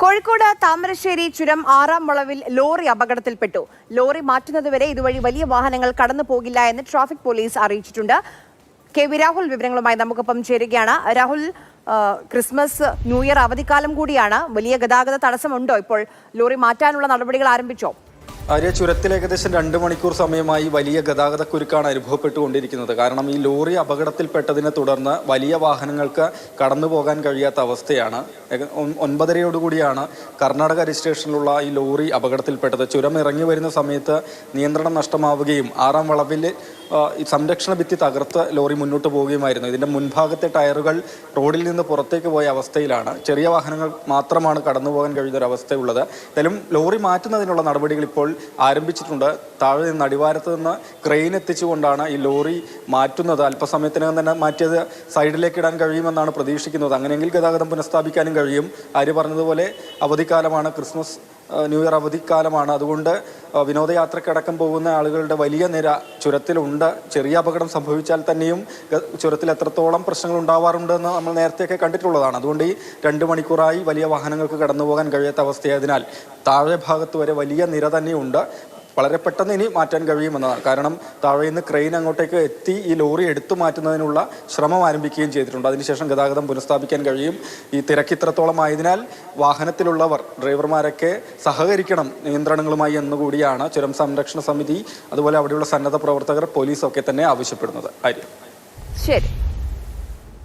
കോഴിക്കോട് താമരശ്ശേരി ചുരം ആറാം വളവിൽ ലോറി അപകടത്തിൽപ്പെട്ടു. ലോറി മാറ്റുന്നതുവരെ ഇതുവഴി വലിയ വാഹനങ്ങൾ കടന്നു പോകില്ല എന്ന് ട്രാഫിക് പോലീസ് അറിയിച്ചിട്ടുണ്ട്. കെ വി രാഹുൽ വിവരങ്ങളുമായി നമുക്കൊപ്പം ചേരുകയാണ്. രാഹുൽ ക്രിസ്മസ് ന്യൂ ഇയർ അവധിക്കാലം കൂടിയാണ്. വലിയ ഗതാഗത തടസ്സമുണ്ടോ? ഇപ്പോൾ ലോറി മാറ്റാനുള്ള നടപടികൾ ആരംഭിച്ചോ? ആര്യ ചുരത്തിൽ ഏകദേശം രണ്ട് മണിക്കൂർ സമയമായി വലിയ ഗതാഗത കുരുക്കാണ് അനുഭവപ്പെട്ടുകൊണ്ടിരിക്കുന്നത്. കാരണം ഈ ലോറി അപകടത്തിൽപ്പെട്ടതിനെ തുടർന്ന് വലിയ വാഹനങ്ങൾക്ക് കടന്നു പോകാൻ കഴിയാത്ത അവസ്ഥയാണ്. ഒൻപതരയോടുകൂടിയാണ് കർണാടക രജിസ്ട്രേഷനിലുള്ള ഈ ലോറി അപകടത്തിൽപ്പെട്ടത്. ചുരം ഇറങ്ങി വരുന്ന സമയത്ത് നിയന്ത്രണം നഷ്ടമാവുകയും ആറാം വളവിൽ സംരക്ഷണ ഭിത്തി തകർത്ത് ലോറി മുന്നോട്ട് പോവുകയുമായിരുന്നു. ഇതിന്റെ മുൻഭാഗത്തെ ടയറുകൾ റോഡിൽ നിന്ന് പുറത്തേക്ക് പോയ അവസ്ഥയിലാണ്. ചെറിയ വാഹനങ്ങൾ മാത്രമാണ് കടന്നു പോകാൻ കഴിയുന്ന ഒരു അവസ്ഥയുള്ളത്. എന്തായാലും ലോറി മാറ്റുന്നതിനുള്ള നടപടികൾ ഇപ്പോൾ ആരംഭിച്ചിട്ടുണ്ട്. താഴെ നിന്ന് അടിവാരത്ത് നിന്ന് ക്രെയിൻ എത്തിച്ചുകൊണ്ടാണ് ഈ ലോറി മാറ്റുന്നത്. അല്പസമയത്തിനകം തന്നെ മാറ്റിയത് സൈഡിലേക്ക് ഇടാൻ കഴിയുമെന്നാണ് പ്രതീക്ഷിക്കുന്നത്. അങ്ങനെയെങ്കിൽ ഗതാഗതം പുനഃസ്ഥാപിക്കാനും കഴിയും. ആര്യ പറഞ്ഞതുപോലെ അവധിക്കാലമാണ് ക്രിസ്മസ് ന്യൂ ഇയർ അവധിക്കാലമാണ്. അതുകൊണ്ട് വിനോദയാത്രക്കടക്കം പോകുന്ന ആളുകളുടെ വലിയ നിര ചുരത്തിലുണ്ട്. ചെറിയ അപകടം സംഭവിച്ചാൽ തന്നെയും ചുരത്തിൽ എത്രത്തോളം പ്രശ്നങ്ങൾ ഉണ്ടാവാറുണ്ടെന്ന് നമ്മൾ നേരത്തെയൊക്കെ കണ്ടിട്ടുള്ളതാണ്. അതുകൊണ്ട് ഈ രണ്ട് മണിക്കൂറായി വലിയ വാഹനങ്ങൾക്ക് കടന്നു പോകാൻ കഴിയാത്ത അവസ്ഥയായതിനാൽ താഴെ ഭാഗത്ത് വരെ വലിയ നിര തന്നെയുണ്ട്. വളരെ പെട്ടെന്ന് ഇനി മാറ്റാൻ കഴിയുമെന്നതാണ്. കാരണം താഴെ നിന്ന് ക്രെയിൻ അങ്ങോട്ടേക്ക് എത്തി ഈ ലോറി എടുത്തു മാറ്റുന്നതിനുള്ള ശ്രമം ആരംഭിക്കുകയും ചെയ്തിട്ടുണ്ട്. അതിനുശേഷം ഗതാഗതം പുനഃസ്ഥാപിക്കാൻ കഴിയും. ഈ തിരക്ക് ഇത്രത്തോളം ആയതിനാൽ വാഹനത്തിലുള്ളവർ ഡ്രൈവർമാരൊക്കെ സഹകരിക്കണം നിയന്ത്രണങ്ങളുമായി എന്നുകൂടിയാണ് ചുരം സംരക്ഷണ സമിതി അതുപോലെ അവിടെയുള്ള സന്നദ്ധ പ്രവർത്തകർ പോലീസൊക്കെ തന്നെ ആവശ്യപ്പെടുന്നത്. ആര്യ. ശരി.